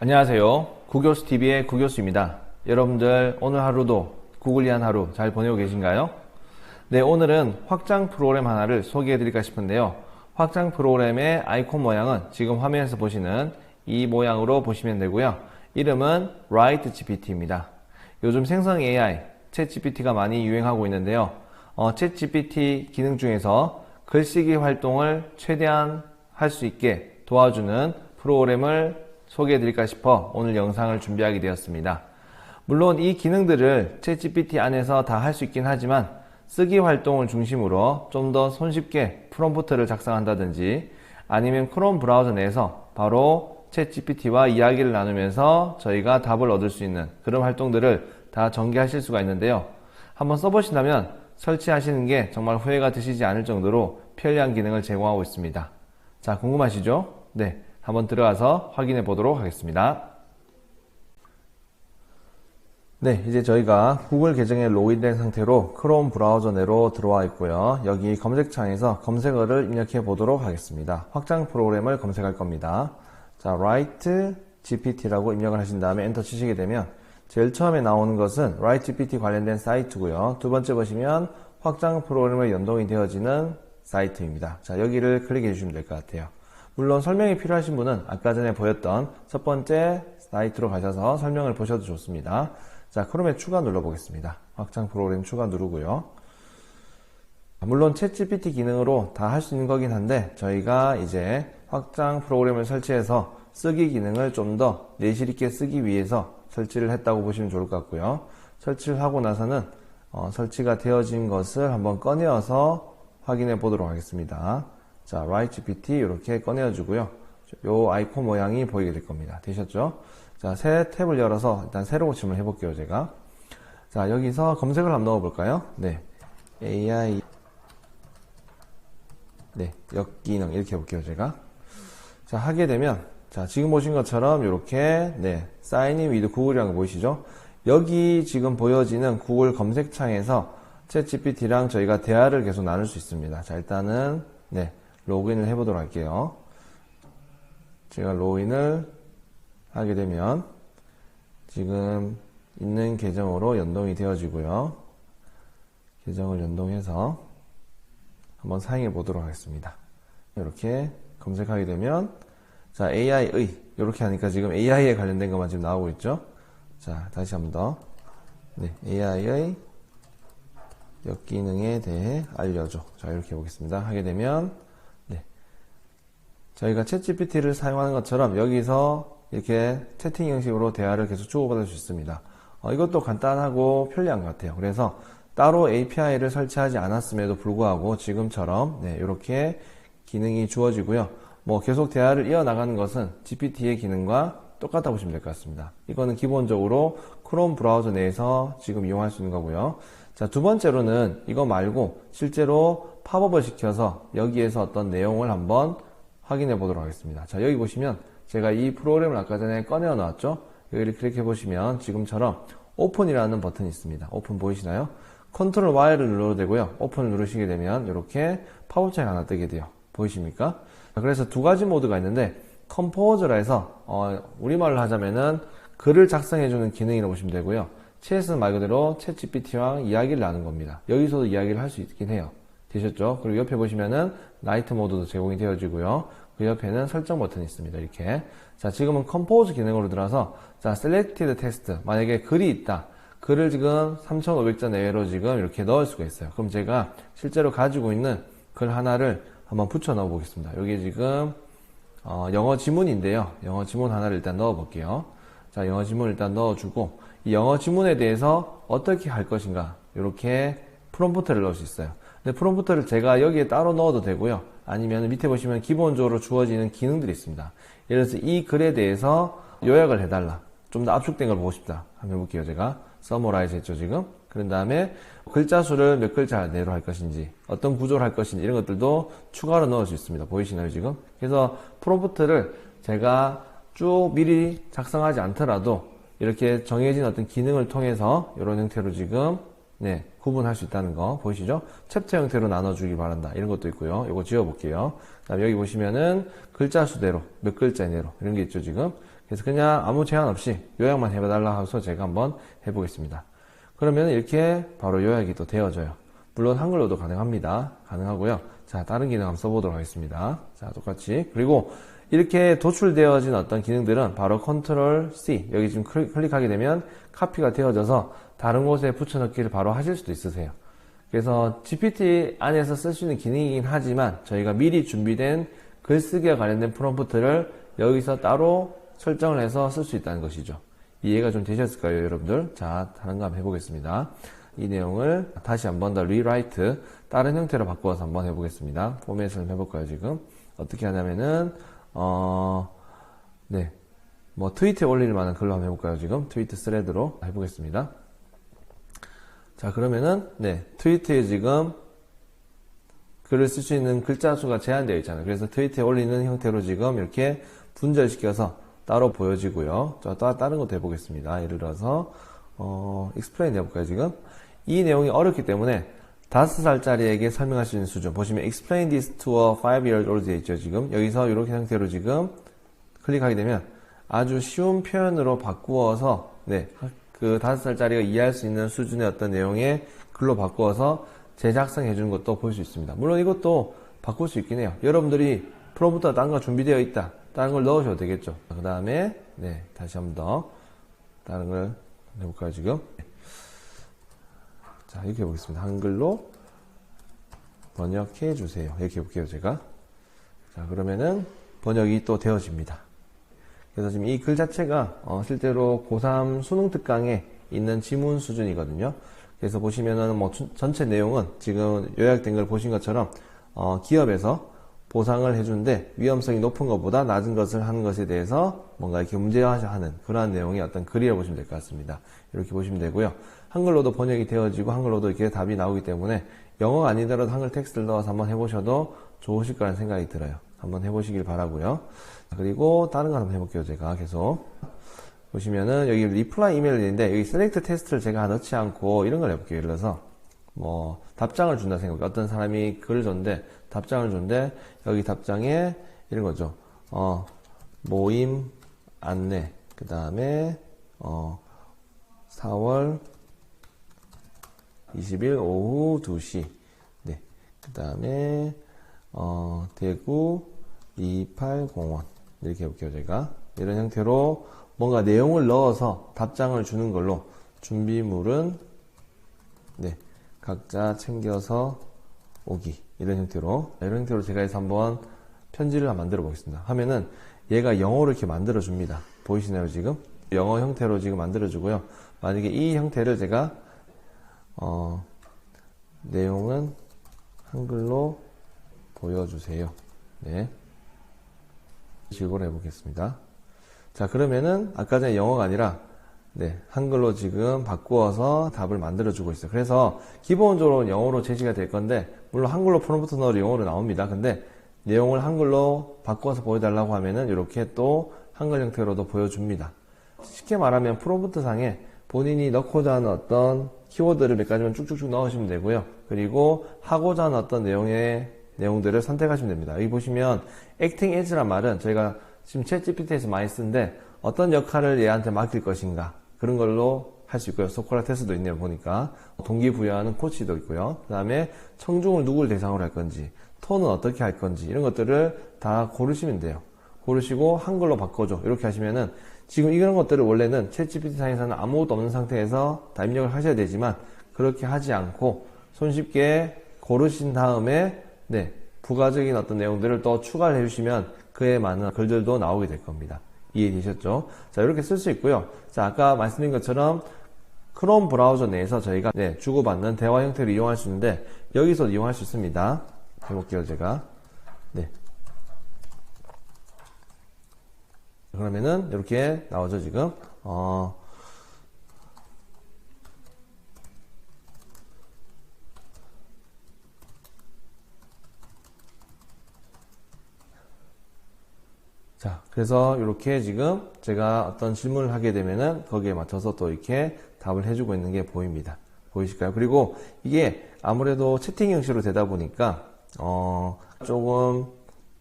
안녕하세요. 구교수TV의 구교수입니다. 여러분들 오늘 하루도 구글리한 하루 잘 보내고 계신가요? 네, 오늘은 확장 프로그램 하나를 소개해 드릴까 싶은데요. 확장 프로그램의 아이콘 모양은 지금 화면에서 보시는 이 모양으로 보시면 되고요. 이름은 Write GPT입니다. 요즘 생성 AI, 챗 GPT가 많이 유행하고 있는데요. 어, 챗 GPT 기능 중에서 글쓰기 활동을 최대한 할 수 있게 도와주는 프로그램을 소개해 드릴까 싶어 오늘 영상을 준비하게 되었습니다. 물론 이 기능들을 챗GPT 안에서 다 할 수 있긴 하지만 쓰기 활동을 중심으로 좀 더 손쉽게 프롬프트를 작성한다든지 아니면 크롬 브라우저 내에서 바로 챗GPT와 이야기를 나누면서 저희가 답을 얻을 수 있는 그런 활동들을 다 전개하실 수가 있는데요. 한번 써보신다면 설치하시는 게 정말 후회가 드시지 않을 정도로 편리한 기능을 제공하고 있습니다. 자, 궁금하시죠? 네. 한번 들어가서 확인해 보도록 하겠습니다. 네, 이제 저희가 구글 계정에 로그인된 상태로 크롬 브라우저 내로 들어와 있고요. 여기 검색창에서 검색어를 입력해 보도록 하겠습니다. 확장 프로그램을 검색할 겁니다. 자, Write GPT라고 입력을 하신 다음에 엔터 치시게 되면 제일 처음에 나오는 것은 Write GPT 관련된 사이트고요. 두 번째 보시면 확장 프로그램에 연동이 되어지는 사이트입니다. 자, 여기를 클릭해 주시면 될 것 같아요. 물론 설명이 필요하신 분은 아까 전에 보였던 첫 번째 사이트로 가셔서 설명을 보셔도 좋습니다. 자, 크롬에 추가 눌러보겠습니다. 확장 프로그램 추가 누르고요. 물론 챗 GPT 기능으로 다 할 수 있는 거긴 한데 저희가 이제 확장 프로그램을 설치해서 쓰기 기능을 좀 더 내실 있게 쓰기 위해서 설치를 했다고 보시면 좋을 것 같고요. 설치를 하고 나서는 어, 설치가 되어진 것을 한번 꺼내어서 확인해 보도록 하겠습니다. 자, Write GPT 이렇게 꺼내주고요. 요 아이콘 모양이 보이게 될 겁니다. 되셨죠? 자, 새 탭을 열어서 일단 새로 고침을 해볼게요, 제가. 자, 여기서 검색을 한번 넣어볼까요? 네. AI. 네, 역기능 이렇게 해볼게요, 제가. 자, 하게 되면, 자, 지금 보신 것처럼 이렇게, 네, 사인 인 위드 구글이라는 거 보이시죠? 여기 지금 보여지는 구글 검색창에서 챗 GPT랑 저희가 대화를 계속 나눌 수 있습니다. 자, 일단은, 네, 로그인을 해보도록 할게요. 제가 로그인을 하게 되면 지금 있는 계정으로 연동이 되어지고요. 계정을 연동해서 한번 사용해 보도록 하겠습니다. 이렇게 검색하게 되면 자 AI의 이렇게 하니까 지금 AI에 관련된 것만 지금 나오고 있죠. 자 다시 한번 더 네, AI의 역기능에 대해 알려줘. 자 이렇게 해보겠습니다. 하게 되면 네, 저희가 챗 GPT를 사용하는 것처럼 여기서 이렇게 채팅 형식으로 대화를 계속 주고받을 수 있습니다. 어, 이것도 간단하고 편리한 것 같아요. 그래서 따로 API를 설치하지 않았음에도 불구하고 지금처럼 네, 이렇게 기능이 주어지고요. 뭐 계속 대화를 이어나가는 것은 GPT의 기능과 똑같다 보시면 될 것 같습니다. 이거는 기본적으로 크롬 브라우저 내에서 지금 이용할 수 있는 거고요. 자, 두 번째로는 이거 말고 실제로 팝업을 시켜서 여기에서 어떤 내용을 한번 확인해 보도록 하겠습니다. 자, 여기 보시면 제가 이 프로그램을 아까 전에 꺼내어 놨죠? 여기를 클릭해 보시면 지금처럼 오픈이라는 버튼이 있습니다. 오픈 보이시나요? 컨트롤 Y를 눌러도 되고요. 오픈을 누르시게 되면 이렇게 팝업 창이 하나 뜨게 돼요. 보이십니까? 그래서 두 가지 모드가 있는데 컴포저라 해서 어, 우리말로 하자면은 글을 작성해주는 기능이라고 보시면 되고요. 챗은 말 그대로 챗 GPT와 이야기를 나눈 겁니다. 여기서도 이야기를 할 수 있긴 해요. 되셨죠? 그리고 옆에 보시면은 라이트 모드도 제공이 되어지고요. 그 옆에는 설정 버튼이 있습니다. 이렇게. 자, 지금은 컴포즈 기능으로 들어서, 자, selected text. 만약에 글이 있다. 글을 지금 3,500자 내외로 지금 이렇게 넣을 수가 있어요. 그럼 제가 실제로 가지고 있는 글 하나를 한번 붙여 넣어 보겠습니다. 여기 지금, 어, 영어 지문인데요. 영어 지문 하나를 일단 넣어 볼게요. 자, 영어 지문 일단 넣어 주고, 이 영어 지문에 대해서 어떻게 할 것인가. 이렇게 프롬프트를 넣을 수 있어요. 근데 프롬프트를 제가 여기에 따로 넣어도 되고요. 아니면 밑에 보시면 기본적으로 주어지는 기능들이 있습니다. 예를 들어서 이 글에 대해서 요약을 해달라. 좀 더 압축된 걸 보고 싶다. 한번 해볼게요, 제가. 서머라이즈 했죠, 지금. 그런 다음에 글자 수를 몇 글자 내로 할 것인지, 어떤 구조를 할 것인지, 이런 것들도 추가로 넣을 수 있습니다. 보이시나요, 지금? 그래서 프롬프트를 제가 쭉 미리 작성하지 않더라도 이렇게 정해진 어떤 기능을 통해서 이런 형태로 지금 네, 구분할 수 있다는 거 보이시죠? 챕터 형태로 나눠주기 바란다. 이런 것도 있고요. 이거 지워볼게요. 그다음에 여기 보시면은 글자 수대로 몇 글자 이내로 이런 게 있죠 지금. 그래서 그냥 아무 제한 없이 요약만 해봐달라 해서 제가 한번 해보겠습니다. 그러면 이렇게 바로 요약이 또 되어져요. 물론 한글로도 가능합니다. 가능하고요. 자, 다른 기능 한번 써보도록 하겠습니다. 자, 똑같이. 그리고 이렇게 도출되어진 어떤 기능들은 바로 컨트롤 C 여기 지금 클- 클릭하게 되면 카피가 되어져서 다른 곳에 붙여넣기를 바로 하실 수도 있으세요. 그래서 GPT 안에서 쓸 수 있는 기능이긴 하지만 저희가 미리 준비된 글쓰기와 관련된 프롬프트를 여기서 따로 설정을 해서 쓸 수 있다는 것이죠. 이해가 좀 되셨을까요, 여러분들? 자, 다른 거 한번 해보겠습니다. 이 내용을 다시 한번 더 리라이트 다른 형태로 바꾸어서 한번 해보겠습니다. 포맷을 해볼까요, 지금? 어떻게 하냐면은 어, 네. 뭐 트위트에 올릴 만한 글로 한번 해볼까요, 지금? 트위트 스레드로 해보겠습니다. 자, 그러면은, 네. 트위트에 지금 글을 쓸 수 있는 글자 수가 제한되어 있잖아요. 그래서 트위트에 올리는 형태로 지금 이렇게 분절시켜서 따로 보여지고요. 자, 또 다른 것도 해보겠습니다. 예를 들어서, 어, 익스플레인 해볼까요, 지금? 이 내용이 어렵기 때문에 다섯 살짜리에게 설명할 수 있는 수준. 보시면 explain this to a 5-year old 돼 있죠, 지금. 여기서 이렇게 형태로 지금 클릭하게 되면 아주 쉬운 표현으로 바꾸어서, 네, 그 다섯 살짜리가 이해할 수 있는 수준의 어떤 내용의 글로 바꾸어서 재작성해 주는 것도 볼 수 있습니다. 물론 이것도 바꿀 수 있긴 해요. 여러분들이 프롬프트가 다른 거 준비되어 있다. 다른 걸 넣으셔도 되겠죠. 그 다음에, 네, 다시 한번 더. 다른 걸 해볼까요, 지금? 자, 이렇게 해보겠습니다. 한글로 번역해 주세요. 이렇게 해볼게요, 제가. 자, 그러면은 번역이 또 되어집니다. 그래서 지금 이 글 자체가 어, 실제로 고3 수능 특강에 있는 지문 수준이거든요. 그래서 보시면은 뭐 주- 전체 내용은 지금 요약된 걸 보신 것처럼 어, 기업에서 보상을 해주는데 위험성이 높은 것보다 낮은 것을 하는 것에 대해서 뭔가 이렇게 문제화하는 그러한 내용의 어떤 글이라고 보시면 될 것 같습니다. 이렇게 보시면 되고요. 한글로도 번역이 되어지고 한글로도 이렇게 답이 나오기 때문에 영어가 아니더라도 한글 텍스트를 넣어서 한번 해보셔도 좋으실 거라는 생각이 들어요. 한번 해보시길 바라고요. 그리고 다른 거 한번 해볼게요. 제가 계속 보시면은 여기 리플라이 이메일이 있는데 여기 셀렉트 테스트를 제가 넣지 않고 이런 걸 해볼게요. 예를 들어서 뭐 답장을 준다 생각해. 어떤 사람이 글을 줬는데 답장을 줬는데 여기 답장에 이런 거죠. 어 모임 안내. 그 다음에 어 4월 20일 오후 2시. 네. 그 다음에 어, 대구 28공원. 이렇게 해볼게요 제가. 이런 형태로 뭔가 내용을 넣어서 답장을 주는 걸로. 준비물은 네 각자 챙겨서 오기 이런 형태로 이런 형태로 제가 해서 한번 편지를 만들어 보겠습니다 하면은 얘가 영어로 이렇게 만들어 줍니다 보이시나요 지금 영어 형태로 지금 만들어 주고요 만약에 이 형태를 제가 어, 내용은 한글로 보여주세요. 네. 식으로 해보겠습니다. 자, 그러면은 아까 전에 영어가 아니라 네, 한글로 지금 바꾸어서 답을 만들어주고 있어요. 그래서 기본적으로 영어로 제시가 될 건데, 물론 한글로 프롬프트 넣으로 영어로 나옵니다. 근데 내용을 한글로 바꿔서 보여달라고 하면은 이렇게 또 한글 형태로도 보여줍니다. 쉽게 말하면 프롬프트 상에 본인이 넣고자 하는 어떤 키워드를 몇 가지만 쭉쭉쭉 넣으시면 되고요. 그리고 하고자 하는 어떤 내용의 내용들을 선택하시면 됩니다. 여기 보시면 acting as란 말은 저희가 지금 챗 GPT에서 많이 쓰는데 어떤 역할을 얘한테 맡길 것인가 그런 걸로 할 수 있고요. 소크라테스도 있네요. 보니까 동기부여하는 코치도 있고요. 그 다음에 청중을 누굴 대상으로 할 건지 톤은 어떻게 할 건지 이런 것들을 다 고르시면 돼요. 고르시고 한글로 바꿔줘 이렇게 하시면은 지금 이런 것들을 원래는 챗GPT 상에서는 아무것도 없는 상태에서 다 입력을 하셔야 되지만 그렇게 하지 않고 손쉽게 고르신 다음에 네 부가적인 어떤 내용들을 또 추가를 해주시면 그에 맞는 글들도 나오게 될 겁니다. 이해되셨죠? 자 이렇게 쓸 수 있고요. 자 아까 말씀드린 것처럼 크롬 브라우저 내에서 저희가 네, 주고받는 대화 형태를 이용할 수 있는데 여기서 이용할 수 있습니다. 해볼게요 제가. 네. 그러면은 이렇게 나오죠 지금 어 자, 그래서 이렇게 지금 제가 어떤 질문을 하게 되면은 거기에 맞춰서 또 이렇게 답을 해주고 있는 게 보입니다. 보이실까요? 그리고 이게 아무래도 채팅 형식으로 되다 보니까 어, 조금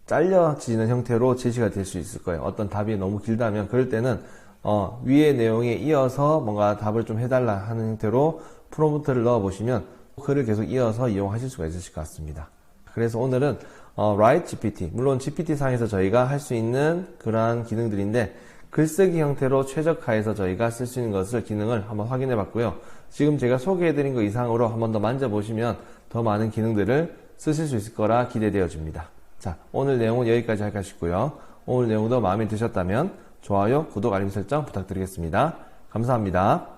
잘려지는 형태로 제시가 될 수 있을 거예요. 어떤 답이 너무 길다면 그럴 때는 어, 위의 내용에 이어서 뭔가 답을 좀 해달라 하는 형태로 프롬프트를 넣어 보시면 글을 계속 이어서 이용하실 수가 있으실 것 같습니다. 그래서 오늘은 어, Write GPT, 물론 GPT 상에서 저희가 할 수 있는 그러한 기능들인데 글쓰기 형태로 최적화해서 저희가 쓸 수 있는 것을 기능을 한번 확인해 봤고요. 지금 제가 소개해 드린 것 이상으로 한번 더 만져보시면 더 많은 기능들을 쓰실 수 있을 거라 기대되어집니다. 자, 오늘 내용은 여기까지 할까 싶고요. 오늘 내용도 마음에 드셨다면 좋아요, 구독, 알림 설정 부탁드리겠습니다. 감사합니다.